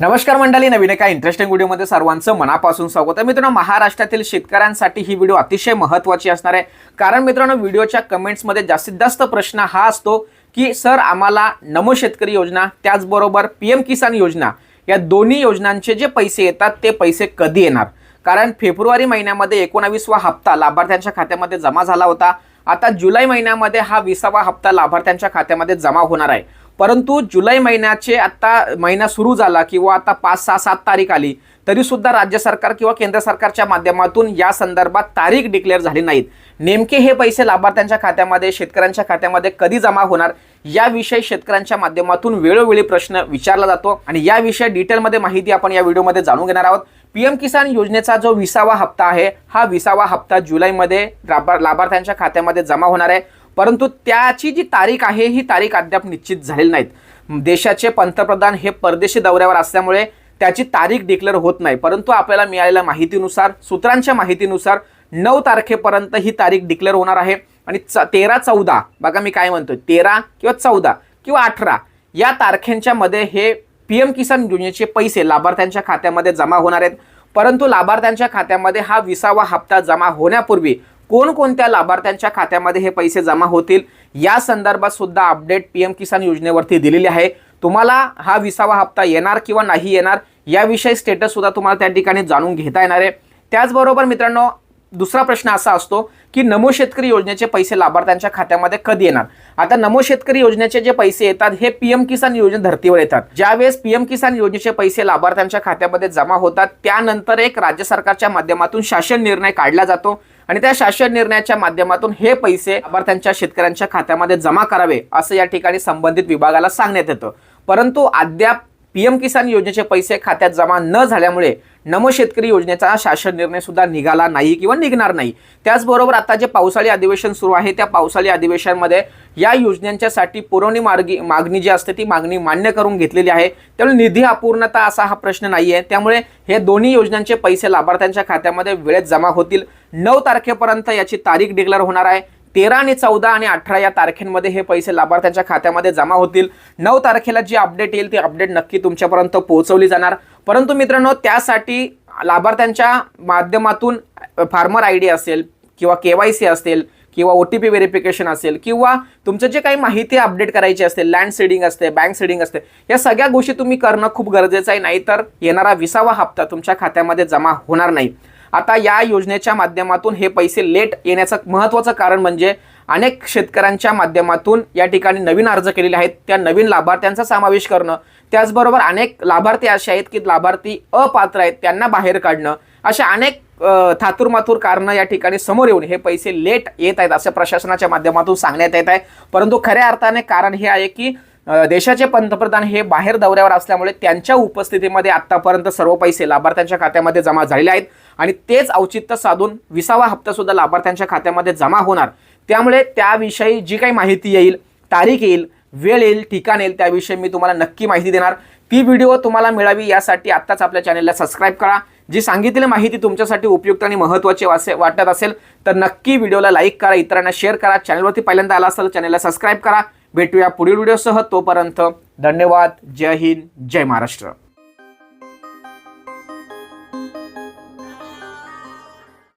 नमस्कार मंडळी नवीन एका इंटरेस्टिंग व्हिडिओमध्ये सर्वांचं मनापासून स्वागत आहे. मित्रांनो महाराष्ट्रातील शेतकऱ्यांसाठी ही व्हिडिओ अतिशय महत्त्वाची असणार आहे. कारण मित्रांनो व्हिडिओच्या कमेंट्समध्ये जास्तीत जास्त प्रश्न हा असतो की सर आम्हाला नमो शेतकरी योजना त्याचबरोबर पी एम किसान योजना या दोन्ही योजनांचे जे पैसे येतात ते पैसे कधी येणार? कारण फेब्रुवारी महिन्यामध्ये एकोणावीसवा हप्ता लाभार्थ्यांच्या खात्यामध्ये जमा झाला होता. आता जुलै महिन्यामध्ये हा विसावा हप्ता लाभार्थ्यांच्या खात्यामध्ये जमा होणार आहे. परंतु जुलै महिन्याचे आता महिना सुरू झाला किंवा आता पाच सहा सात तारीख आली तरी सुद्धा राज्य सरकार किंवा केंद्र सरकारच्या माध्यमातून या संदर्भात तारीख डिक्लेअर झाली नाहीत. नेमके हे पैसे लाभार्थ्यांच्या खात्यामध्ये शेतकऱ्यांच्या खात्यामध्ये कधी जमा होणार याविषयी शेतकऱ्यांच्या माध्यमातून वेळोवेळी प्रश्न विचारला जातो आणि याविषयी डिटेलमध्ये माहिती आपण या व्हिडिओमध्ये जाणून घेणार आहोत. पीएम किसान योजनेचा जो विसावा हप्ता आहे हा विसावा हप्ता जुलैमध्ये लाभार्थ्यांच्या खात्यामध्ये जमा होणार आहे. परंतु त्याची जी तारीख आहे ही तारीख अद्याप निश्चित झालेली नाहीत. देशाचे पंतप्रधान हे परदेशी दौऱ्यावर असल्यामुळे त्याची तारीख डिक्लेअर होत नाही. परंतु आपल्याला मिळालेल्या माहितीनुसार सूत्रांच्या माहितीनुसार नऊ तारखेपर्यंत ही तारीख डिक्लेअर होणार आहे. आणि च तेरा चौदा बघा मी काय म्हणतोय. तेरा किंवा चौदा किंवा अठरा या तारखेंच्या मध्ये हे पी एम किसान योजनेचे पैसे लाभार्थ्यांच्या खात्यामध्ये जमा होणार आहेत. परंतु लाभार्थ्यांच्या खात्यामध्ये हा विसावा हप्ता जमा होण्यापूर्वी कोणकोणत्या लाभार्थ्यांच्या खात्यामध्ये हे पैसे जमा होतील? या संदर्भात सुद्धा अपडेट पी एम किसान योजनेवरती दिलेली आहे. तुम्हाला हा विसावा हप्ता येणार किंवा नाही येणार याविषयी स्टेटस सुद्धा तुम्हाला त्या ठिकाणी जाणून घेता येणार आहे. त्याचबरोबर मित्रांनो दुसरा प्रश्न असा असतो की नमो शेतकरी योजनेचे पैसे लाभार्थ्यांच्या खात्यामध्ये कधी येणार? आता नमो शेतकरी योजनेचे जे पैसे येतात हे पीएम किसान योजने धर्तीवर येतात. ज्यावेळेस पीएम किसान योजनेचे पैसे लाभार्थ्यांच्या खात्यामध्ये जमा होतात त्यानंतर एक राज्य सरकारच्या माध्यमातून शासन निर्णय काढला जातो. आणि त्या शासन निर्णयाच्या माध्यमातून हे पैसे लाभार्थ्यांच्या शेतकऱ्यांच्या खात्यामध्ये जमा करावे असं या ठिकाणी संबंधित विभागाला सांगण्यात येतं. परंतु अद्याप पीएम किसान योजनेचे पैसे खात्यात जमा न झाल्यामुळे नम शेतकरी योजनेचा शासन निर्णय सुद्धा निघाला नाही किंवा निघणार नाही. त्याचबरोबर आता जे पावसाळी अधिवेशन सुरू आहे त्या पावसाळी अधिवेशनामध्ये या योजनांच्यासाठी पुरवणी मार्गी मागणी जी असते ती मागणी मान्य करून घेतलेली आहे. त्यामुळे निधी अपूर्णता असा हा प्रश्न नाही आहे त्यामुळे हे दोन्ही योजनांचे पैसे लाभार्थ्यांच्या खात्यामध्ये वेळेत जमा होतील. नऊ तारखेपर्यंत याची तारीख डिक्लेअर होणार आहे. तेरा आणि चौदा आणि अठरा या तारखेंमध्ये हे पैसे लाभार्थ्यांच्या खात्यामध्ये जमा होतील. नऊ तारखेला जी अपडेट येईल ती अपडेट नक्की तुमच्यापर्यंत पोहोचवली जाणार. परंतु मित्रांनो त्यासाठी लाभार्थ्यांच्या माध्यमातून फार्मर आय डी असेल किंवा के वाय सी असेल किंवा ओ टी पी व्हेरिफिकेशन असेल किंवा तुमचं जे काही माहिती अपडेट करायची असते लँड सीडिंग असते बँक सीडिंग असते या सगळ्या गोष्टी तुम्ही करणं खूप गरजेचं आहे. नाहीतर येणारा विसावा हप्ता तुमच्या खात्यामध्ये जमा होणार नाही. आता या योजनेच्या माध्यमातून हे पैसे लेट येण्याचं महत्त्वाचं कारण म्हणजे अनेक शेतकऱ्यांच्या माध्यमातून या ठिकाणी नवीन अर्ज केलेले आहेत. त्या नवीन लाभार्थ्यांचा समावेश करणं त्याचबरोबर अनेक लाभार्थी असे आहेत की लाभार्थी अपात्र आहेत त्यांना बाहेर काढणं अशा अनेक अ, कारणं या ठिकाणी समोर येऊन हे पैसे लेट येत आहेत असं प्रशासनाच्या माध्यमातून सांगण्यात येत आहे. परंतु खऱ्या अर्थाने कारण हे आहे की देशाचे पंतप्रधान हे बाहेर दौऱ्यावर असल्यामुळे त्यांच्या उपस्थितीमध्ये आतापर्यंत सर्व पैसे लाभार्थ्यांच्या खात्यामध्ये जमा झालेले आहेत. आणि तेच औचित्य साधून विसावा हप्ता सुद्धा लाभार्थ्यांच्या खात्यामध्ये जमा होणार. त्यामुळे त्याविषयी जी काही माहिती येईल तारीख येईल वेळ येईल ठिकाण येईल त्याविषयी मी तुम्हाला नक्की माहिती देणार. ती व्हिडिओ तुम्हाला मिळावी यासाठी आत्ताच आपल्या चॅनलला सबस्क्राईब करा. जी सांगितलेली माहिती तुमच्यासाठी उपयुक्त आणि महत्त्वाची वासे वाटत असेल तर नक्की व्हिडिओला लाईक करा इतरांना शेअर करा. चॅनलवरती पहिल्यांदा आला असेल चॅनलला सबस्क्राईब करा. भेटूया पुढील व्हिडिओसह. तोपर्यंत धन्यवाद. जय हिंद. जय महाराष्ट्र.